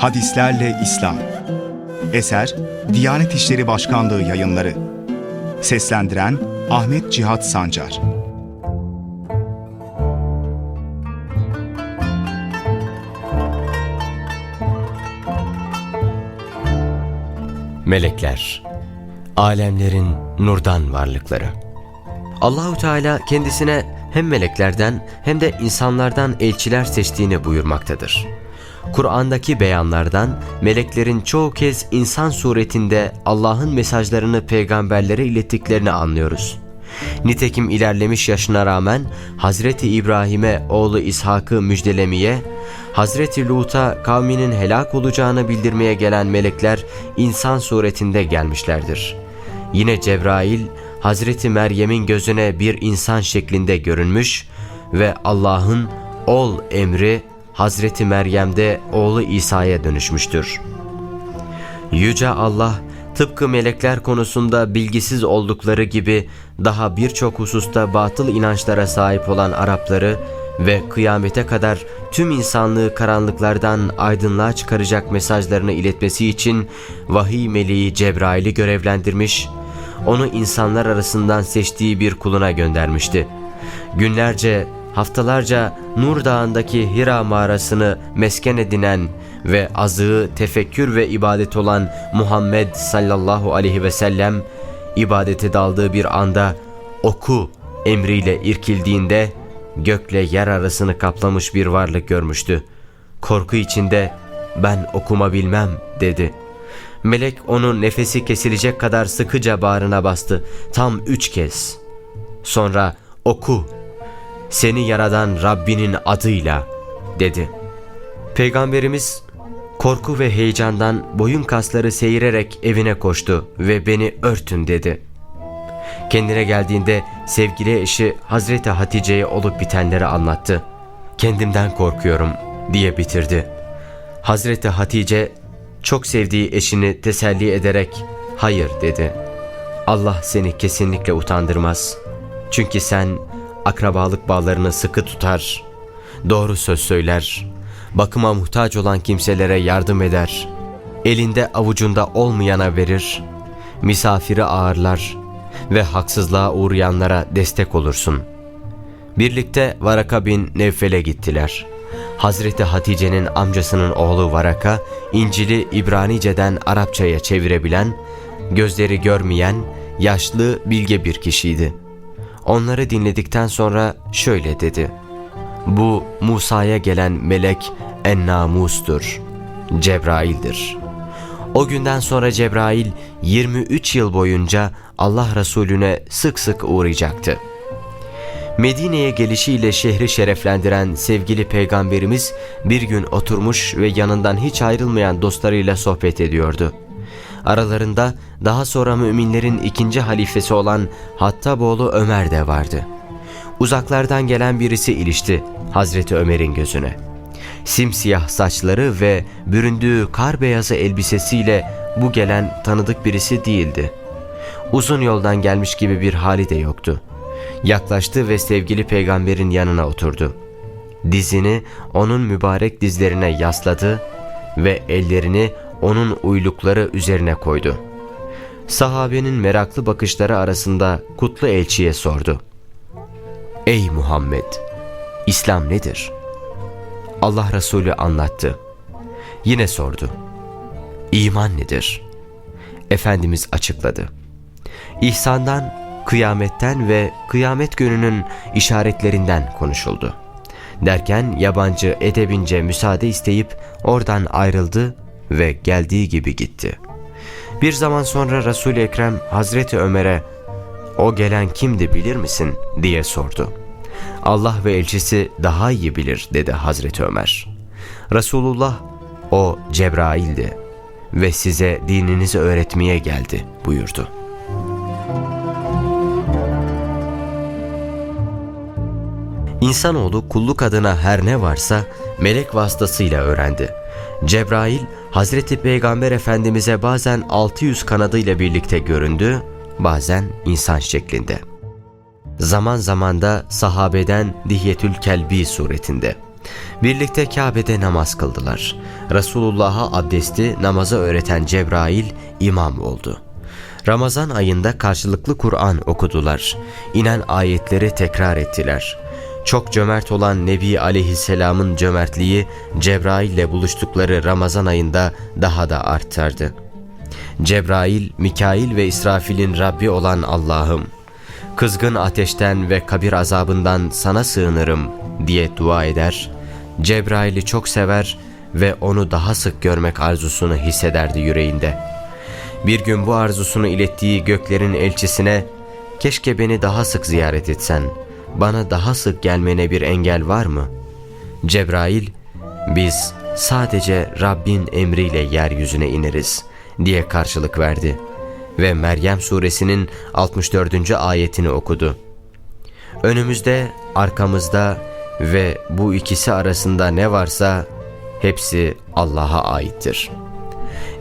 Hadislerle İslam. Eser Diyanet İşleri Başkanlığı Yayınları. Seslendiren Ahmet Cihat Sancar. Melekler Alemlerin nurdan varlıkları. Allahu Teala kendisine hem meleklerden hem de insanlardan elçiler seçtiğini buyurmaktadır. Kur'an'daki beyanlardan meleklerin çoğu kez insan suretinde Allah'ın mesajlarını peygamberlere ilettiklerini anlıyoruz. Nitekim ilerlemiş yaşına rağmen Hazreti İbrahim'e oğlu İshak'ı müjdelemeye, Hazreti Lut'a kavminin helak olacağını bildirmeye gelen melekler insan suretinde gelmişlerdir. Yine Cebrail, Hazreti Meryem'in gözüne bir insan şeklinde görünmüş ve Allah'ın ol emri Hazreti Meryem'de oğlu İsa'ya dönüşmüştür. Yüce Allah tıpkı melekler konusunda bilgisiz oldukları gibi daha birçok hususta batıl inançlara sahip olan Arapları ve kıyamete kadar tüm insanlığı karanlıklardan aydınlığa çıkaracak mesajlarını iletmesi için vahiy meleği Cebrail'i görevlendirmiş, onu insanlar arasından seçtiği bir kuluna göndermişti. Günlerce, haftalarca Nur Dağı'ndaki Hira mağarasını mesken edinen ve azığı tefekkür ve ibadet olan Muhammed sallallahu aleyhi ve sellem ibadete daldığı bir anda oku emriyle irkildiğinde gökle yer arasını kaplamış bir varlık görmüştü. Korku içinde ben okuma bilmem dedi. Melek onu nefesi kesilecek kadar sıkıca bağrına bastı. Tam üç kez. Sonra oku. Seni yaradan Rabbinin adıyla dedi. Peygamberimiz korku ve heyecandan boyun kasları seyirerek evine koştu ve beni örtün dedi. Kendine geldiğinde sevgili eşi Hazreti Hatice'ye olup bitenleri anlattı. Kendimden korkuyorum diye bitirdi. Hazreti Hatice çok sevdiği eşini teselli ederek hayır dedi. Allah seni kesinlikle utandırmaz. Çünkü sen akrabalık bağlarını sıkı tutar, doğru söz söyler, bakıma muhtaç olan kimselere yardım eder, elinde avucunda olmayana verir, misafiri ağırlar ve haksızlığa uğrayanlara destek olursun. Birlikte Varaka bin Nevfel'e gittiler. Hazreti Hatice'nin amcasının oğlu Varaka, İncil'i İbranice'den Arapçaya çevirebilen, gözleri görmeyen, yaşlı, bilge bir kişiydi. Onları dinledikten sonra şöyle dedi. Bu Musa'ya gelen melek En-Namus'tur, Cebrail'dir. O günden sonra Cebrail 23 yıl boyunca Allah Resulüne sık sık uğrayacaktı. Medine'ye gelişiyle şehri şereflendiren sevgili peygamberimiz bir gün oturmuş ve yanından hiç ayrılmayan dostlarıyla sohbet ediyordu. Aralarında daha sonra müminlerin ikinci halifesi olan Hattaboğlu Ömer de vardı. Uzaklardan gelen birisi ilişti Hazreti Ömer'in gözüne. Simsiyah saçları ve büründüğü kar beyazı elbisesiyle bu gelen tanıdık birisi değildi. Uzun yoldan gelmiş gibi bir hali de yoktu. Yaklaştı ve sevgili peygamberin yanına oturdu. Dizini onun mübarek dizlerine yasladı ve ellerini onun uylukları üzerine koydu. Sahabenin meraklı bakışları arasında kutlu elçiye sordu. Ey Muhammed! İslam nedir? Allah Resulü anlattı. Yine sordu. İman nedir? Efendimiz açıkladı. İhsandan, kıyametten ve kıyamet gününün işaretlerinden konuşuldu. Derken yabancı edebince müsaade isteyip oradan ayrıldı ve geldiği gibi gitti. Bir zaman sonra Resul-i Ekrem Hazreti Ömer'e o gelen kimdi bilir misin diye sordu. Allah ve elçisi daha iyi bilir dedi Hazreti Ömer. Resulullah o Cebrail'di ve size dininizi öğretmeye geldi buyurdu. İnsanoğlu kulluk adına her ne varsa melek vasıtasıyla öğrendi. Cebrail, Hazreti Peygamber Efendimiz'e bazen 600 kanadıyla birlikte göründü, bazen insan şeklinde. Zaman zaman da sahabeden Dihyetül Kelbi suretinde. Birlikte Kabe'de namaz kıldılar. Resulullah'a abdesti namaza öğreten Cebrail imam oldu. Ramazan ayında karşılıklı Kur'an okudular. İnen ayetleri tekrar ettiler. Çok cömert olan Nebi Aleyhisselam'ın cömertliği Cebrail ile buluştukları Ramazan ayında daha da artardı. Cebrail, Mikail ve İsrafil'in Rabbi olan Allah'ım, kızgın ateşten ve kabir azabından sana sığınırım diye dua eder. Cebrail'i çok sever ve onu daha sık görmek arzusunu hissederdi yüreğinde. Bir gün bu arzusunu ilettiği göklerin elçisine keşke beni daha sık ziyaret etsen, bana daha sık gelmene bir engel var mı? Cebrail, biz sadece Rabbin emriyle yeryüzüne ineriz diye karşılık verdi ve Meryem suresinin 64. ayetini okudu. Önümüzde, arkamızda ve bu ikisi arasında ne varsa hepsi Allah'a aittir.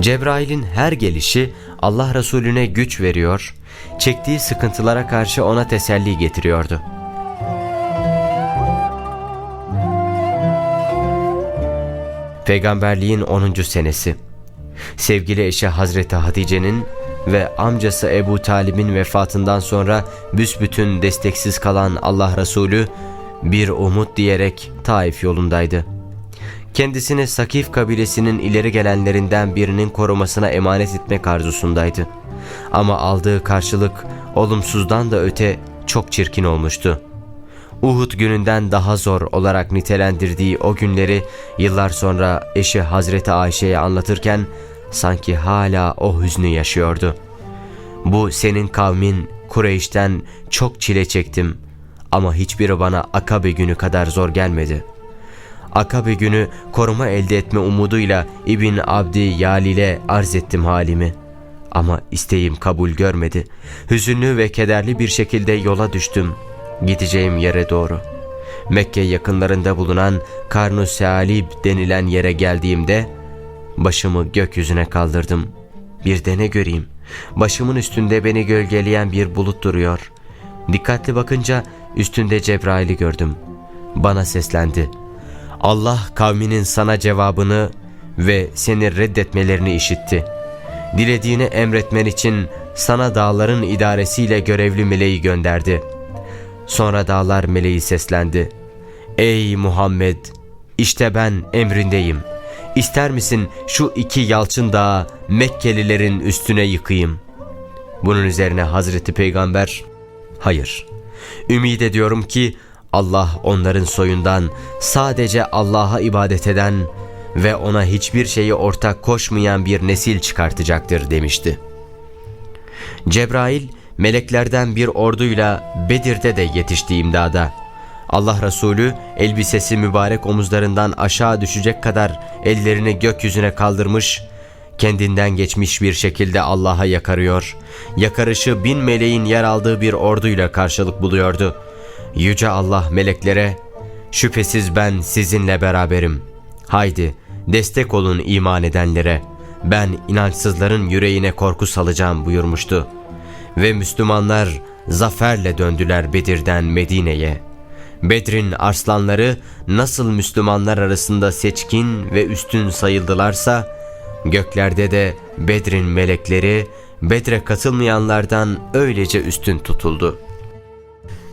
Cebrail'in her gelişi Allah Resulüne güç veriyor, çektiği sıkıntılara karşı ona teselli getiriyordu. Peygamberliğin 10. senesi Sevgili eşi Hazreti Hatice'nin ve amcası Ebu Talib'in vefatından sonra büsbütün desteksiz kalan Allah Resulü bir umut diyerek Taif yolundaydı. Kendisini Sakif kabilesinin ileri gelenlerinden birinin korumasına emanet etmek arzusundaydı. Ama aldığı karşılık olumsuzdan da öte çok çirkin olmuştu. Uhud gününden daha zor olarak nitelendirdiği o günleri yıllar sonra eşi Hazreti Ayşe'ye anlatırken sanki hala o hüznü yaşıyordu. Bu senin kavmin Kureyş'ten çok çile çektim ama hiçbiri bana Akabe günü kadar zor gelmedi. Akabe günü koruma elde etme umuduyla İbn Abdi Yalil'e arz ettim halimi. Ama isteğim kabul görmedi. Hüzünlü ve kederli bir şekilde yola düştüm. Gideceğim yere doğru. Mekke yakınlarında bulunan Karnu Sealib denilen yere geldiğimde başımı gökyüzüne kaldırdım. Bir de ne göreyim? Başımın üstünde beni gölgeleyen bir bulut duruyor. Dikkatli bakınca üstünde Cebrail'i gördüm. Bana seslendi. Allah kavminin sana cevabını ve seni reddetmelerini işitti. Dilediğini emretmen için sana dağların idaresiyle görevli meleği gönderdi. Sonra dağlar meleği seslendi. Ey Muhammed! işte ben emrindeyim. İster misin şu iki yalçın dağı Mekkelilerin üstüne yıkayım? Bunun üzerine Hazreti Peygamber, hayır. Ümid ediyorum ki Allah onların soyundan sadece Allah'a ibadet eden ve ona hiçbir şeyi ortak koşmayan bir nesil çıkartacaktır demişti. Cebrail meleklerden bir orduyla Bedir'de de yetişti imdada. Allah Resulü elbisesi mübarek omuzlarından aşağı düşecek kadar ellerini gökyüzüne kaldırmış, kendinden geçmiş bir şekilde Allah'a yakarıyor, yakarışı bin meleğin yer aldığı bir orduyla karşılık buluyordu. Yüce Allah meleklere, şüphesiz ben sizinle beraberim. Haydi destek olun iman edenlere, ben inançsızların yüreğine korku salacağım buyurmuştu. Ve Müslümanlar zaferle döndüler Bedir'den Medine'ye. Bedrin arslanları nasıl Müslümanlar arasında seçkin ve üstün sayıldılarsa, göklerde de Bedrin melekleri Bedre katılmayanlardan öylece üstün tutuldu.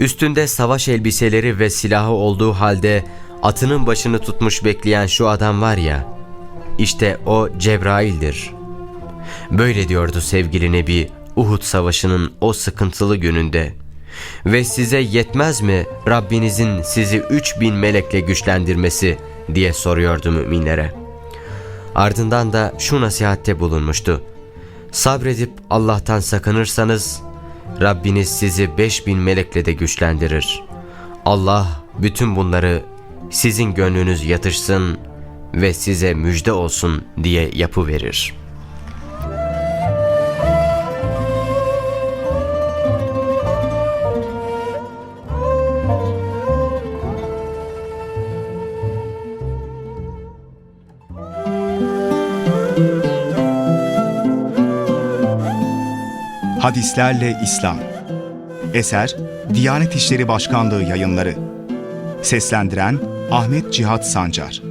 Üstünde savaş elbiseleri ve silahı olduğu halde atının başını tutmuş bekleyen şu adam var ya, işte o Cebrail'dir. Böyle diyordu sevgili Nebi Uhud savaşının o sıkıntılı gününde. Ve size yetmez mi Rabbinizin sizi üç bin melekle güçlendirmesi diye soruyordu müminlere. Ardından da şu nasihatte bulunmuştu. Sabredip Allah'tan sakınırsanız Rabbiniz sizi beş bin melekle de güçlendirir. Allah bütün bunları sizin gönlünüz yatışsın ve size müjde olsun diye yapı verir. Hadislerle İslam. Eser Diyanet İşleri Başkanlığı yayınları. Seslendiren Ahmet Cihat Sancar